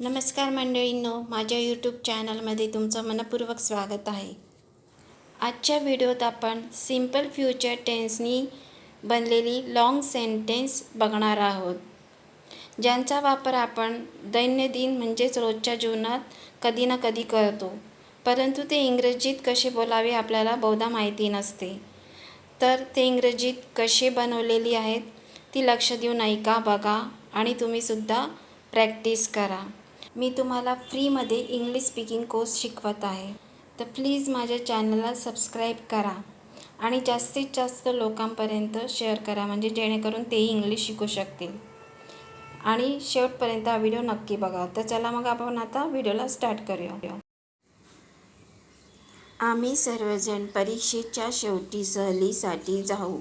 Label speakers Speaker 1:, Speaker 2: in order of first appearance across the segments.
Speaker 1: नमस्कार मंडळींनो माझ्या यूट्यूब चॅनलमध्ये तुमचं मनपूर्वक स्वागत आहे. आजच्या व्हिडिओत आपण सिंपल फ्युचर टेन्सनी बनलेली लाँग सेंटेन्स बघणार आहोत. ज्यांचा वापर आपण दैनंदिन म्हणजेच रोजच्या जीवनात कधी ना कधी करतो परंतु ते इंग्रजीत कसे बोलावे आपल्याला बहुधा माहिती नसते. तर ते इंग्रजीत कसे बनवलेली आहेत ती लक्ष देऊन ऐका बघा आणि तुम्हीसुद्धा प्रॅक्टिस करा. मी तुम्हाला फ्रीमध्ये इंग्लिश स्पीकिंग कोर्स शिकवत आहे. तर प्लीज माझ्या चॅनलला सबस्क्राईब करा आणि जास्तीत जास्त लोकांपर्यंत शेअर करा म्हणजे जेणेकरून तेही इंग्लिश शिकू शकतील. आणि शेवटपर्यंत हा व्हिडिओ नक्की बघा. तर चला मग आपण आता व्हिडिओला स्टार्ट करूया. आम्ही सर्वजण परीक्षेच्या शेवटी सहलीसाठी जाऊ.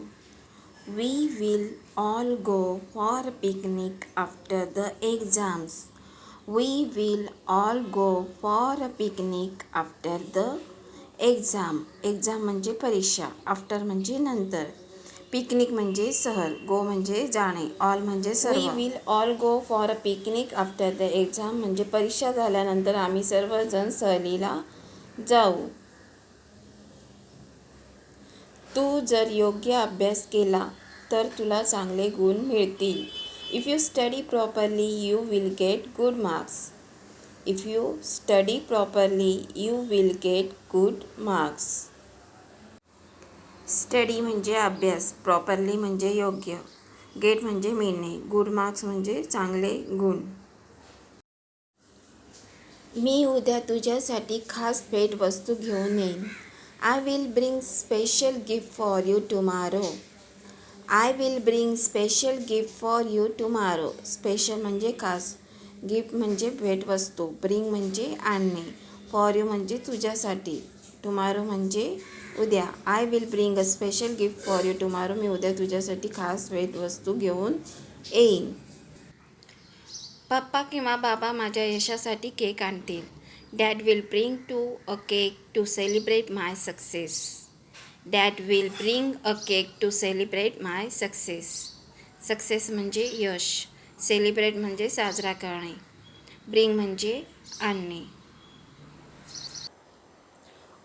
Speaker 1: We will all go for picnic after the exams we will all go for a picnic after the exam exam म्हणजे परीक्षा. आफ्टर म्हणजे नंतर. पिकनिक म्हणजे सहल. गो म्हणजे जाणे. ऑल म्हणजे सर्व. We will all go for a picnic after the exam म्हणजे परीक्षा झाल्यानंतर आम्ही सर्वजण सहलीला जाऊ. तू जर योग्य अभ्यास केला तर तुला चांगले गुण मिळतील. If you study properly, you will get good marks. If you study properly, you will get good marks. Study म्हणजे अभ्यास. प्रॉपरली म्हणजे योग्य. गेट म्हणजे मिळणे गुड मार्क्स म्हणजे चांगले गुण. मी उद्या तुझ्यासाठी खास भेट वस्तू घेऊन येईन. I will bring special gift for you tomorrow I will bring special gift for you tomorrow special म्हणजे खास. गिफ्ट म्हणजे भेटवस्तू. ब्रिंग म्हणजे आणणे. फॉर यू म्हणजे तुझ्यासाठी. टुमारो म्हणजे उद्या. I will bring a special gift for you tomorrow मी उद्या तुझ्यासाठी खास भेटवस्तू घेऊन येईन. पप्पा किंवा बाबा माझ्या यशासाठी केक आणतील. Dad will bring to a cake to celebrate my success dad will bring a cake to celebrate my success success म्हणजे यश. सेलिब्रेट म्हणजे साजरा करणे. ब्रिंग म्हणजे आणणे.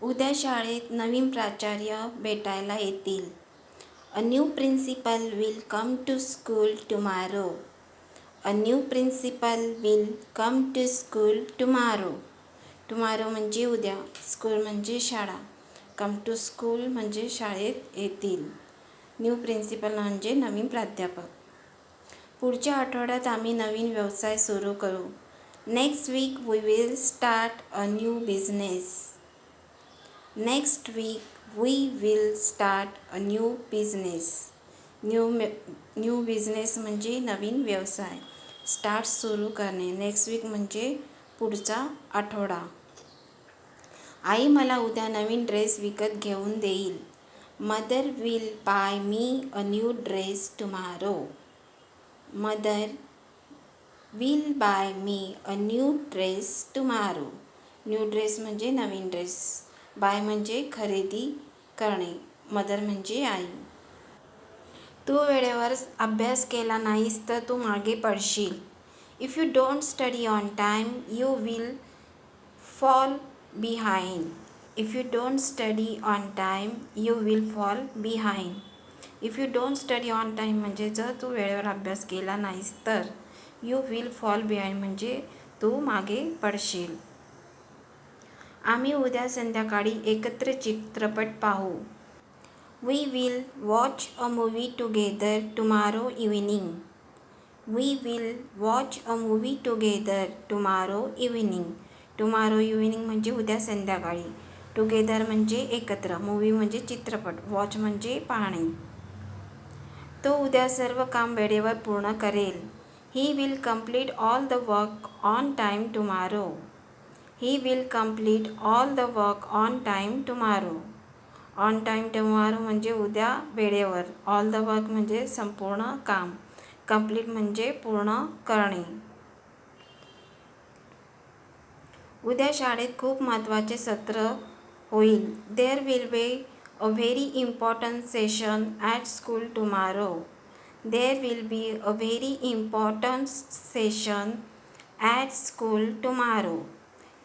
Speaker 1: उद्या शाळेत नवीन प्राचार्य भेटायला येतील. A new principal will come to school tomorrow a new principal will come to school tomorrow tomorrow म्हणजे उद्या. स्कूल म्हणजे शाळा. कम टू स्कूल म्हणजे शाळेत येतील. न्यू प्रिन्सिपल म्हणजे नवीन प्राध्यापक. पुढच्या आठवड्यात आम्ही नवीन व्यवसाय सुरू करू. Next week we will start a new business next week we will start a new business new new business म्हणजे नवीन व्यवसाय. स्टार्ट सुरू करणे. नेक्स्ट वीक म्हणजे पुढचा आठवडा. आई मला उद्या नवीन ड्रेस विकत घेऊन देईल. Mother will buy me a new dress tomorrow. Mother will buy me a new dress tomorrow. New dress म्हणजे नवीन ड्रेस. बाय म्हणजे खरेदी करणे. मदर म्हणजे आई. तू वेळेवर अभ्यास केला नाहीस तर तू मागे पडशील. If you don't study on time you will fall behind. If you don't study on time, you will fall behind. If you don't study on time म्हणजे जर तू वेळेवर अभ्यास केला नाहीस तर यू विल फॉल बिहाइंड म्हणजे तू मागे पडशील आम्ही उद्या संध्याकाळी एकत्र चित्रपट पाहू we will watch a movie together tomorrow evening we will watch a movie together tomorrow evening tomorrow evening म्हणजे उद्या संध्याकाळी. टुगेदर म्हणजे एकत्र. मूवी म्हणजे चित्रपट. वॉच म्हणजे पाहणे. तो उद्या सर्व काम वेळेवर पूर्ण करेल. He will complete all the work on time tomorrow he will complete all the work on time tomorrow on time tomorrow म्हणजे उद्या वेळेवर. ऑल द वर्क म्हणजे संपूर्ण काम. कंप्लीट म्हणजे पूर्ण करणे. उद्या शाळेत खूप महत्त्वाचे सत्र होईल. There will be a very important session at school tomorrow there will be a very important session at school tomorrow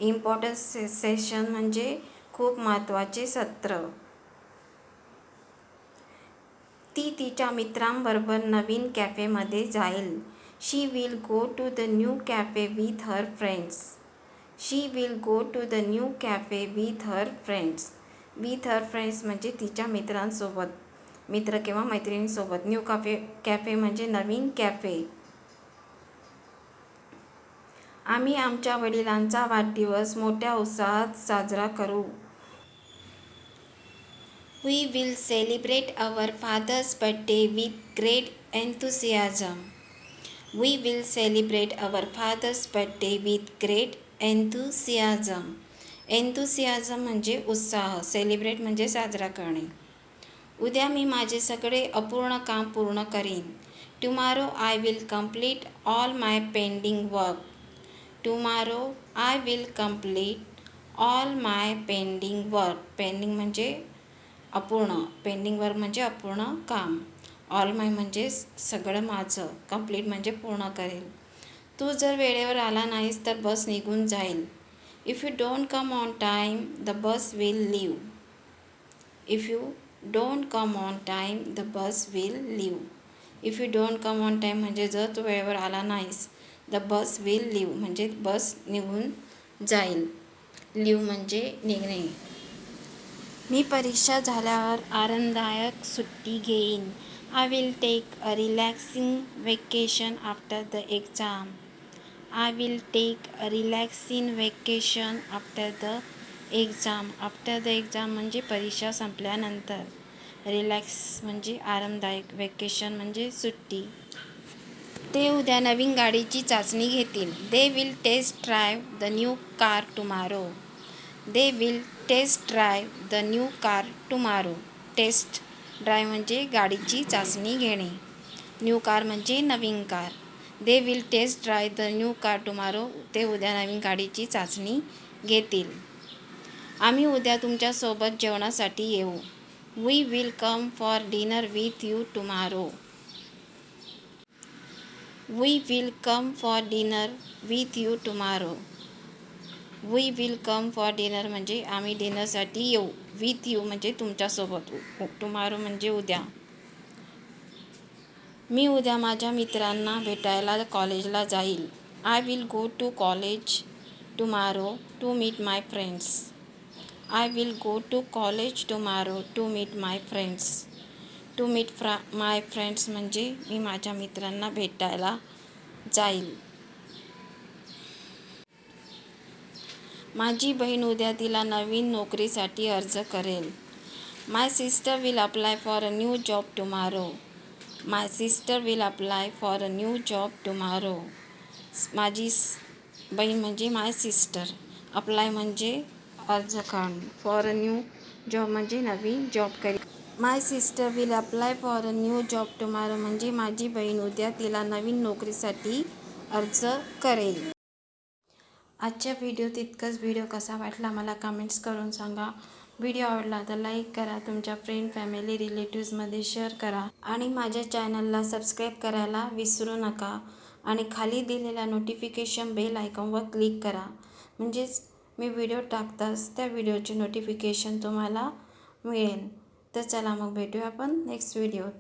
Speaker 1: important say session म्हणजे खूप महत्त्वाचे सत्र. ती तिच्या मित्रांबरोबर नवीन कॅफेमध्ये जाईल. She will go to the new cafe with her friends she will go to the new cafe with her friends with her friends म्हणजे तिच्या मित्रांसोबत. मित्र किंवा मैत्रिणींसोबत. न्यू कॅफे कॅफे म्हणजे नवीन कॅफे आम्ही आमच्या वडिलांचा वाढदिवस मोठ्या उत्साहात साजरा करू. We will celebrate our father's birthday with great enthusiasm we will celebrate our father's birthday with great enthusiasm enthusiasm म्हणजे उत्साह. सेलिब्रेट म्हणजे साजरा करणे. उद्या मी माझे सगळे अपूर्ण काम पूर्ण करीन. Tomorrow I will complete all my pending work tomorrow I will complete all my pending work pending म्हणजे अपूर्ण. पेंडिंग वर्क म्हणजे अपूर्ण काम. ऑल माय म्हणजे सगळं माझं. कंप्लीट म्हणजे पूर्ण करेल. तू जर वेळेवर आला नाहीस तर बस निघून जाईल. If you don't come on time the bus will leave if you don't come on time the bus will leave if you don't come on time म्हणजे जर तू वेळेवर आला नाहीस द बस विल लिव म्हणजे बस निघून जाईल. लिव म्हणजे निघणे. मी परीक्षा झाल्यावर आरामदायक सुट्टी घेईन. I will take a relaxing vacation after the exam I will take a relaxing vacation after the exam after the exam म्हणजे परीक्षा संपल्यानंतर. रिलॅक्स म्हणजे आरामदायक. वेकेशन म्हणजे सुट्टी. ते उद्या नवीन गाडीची चाचणी घेतील. They will test drive the new car tomorrow they will test drive the new car tomorrow test drive म्हणजे गाडीची चाचणी घेणे. न्यू कार म्हणजे नवीन car they will test drive the new car tomorrow ते उद्या नवीन गाडीची चाचणी घेतील. आम्ही उद्या तुमच्यासोबत जेवणासाठी येऊ. We will come for dinner with you tomorrow we will come for dinner with you tomorrow we will come for dinner म्हणजे आम्ही डिनरसाठी येऊ. विथ यू म्हणजे तुमच्यासोबत. टुमारो म्हणजे उद्या. मी उद्या माझ्या मित्रांना भेटायला कॉलेजला जाईल. I will go to college tomorrow to meet my friends I will go to college tomorrow to meet my friends to meet Fra my friends म्हणजे मी माझ्या मित्रांना भेटायला जाईल. माझी बहीण उद्या तिला नवीन नोकरीसाठी अर्ज करेल. My sister will apply for a new job tomorrow my sister will apply for a new job tomorrow माझी बहीण म्हणजे माय सिस्टर अप्लाय म्हणजे अर्ज करणे. फॉर अ न्यू जॉब म्हणजे नवीन job curry. My sister will apply for a new job tomorrow म्हणजे माझी बहीण उद्या तिला नवीन नोकरीसाठी अर्ज करेल. आजच्या व्हिडिओ तितकंच व्हिडिओ कसा वाटला मला कमेंट्स करून सांगा. व्हिडिओ आवडला तर लाईक करा तुमच्या फ्रेंड फॅमिली रिलेटिव्समध्ये शेअर करा आणि माझ्या चॅनलला सबस्क्राईब करायला विसरू नका आणि खाली दिलेल्या नोटिफिकेशन बेल आयकॉनवर क्लिक करा. म्हणजेच मी व्हिडिओ टाकताच त्या व्हिडिओचे नोटिफिकेशन तुम्हाला मिळेल. तर चला मग भेटूया आपण नेक्स्ट व्हिडिओत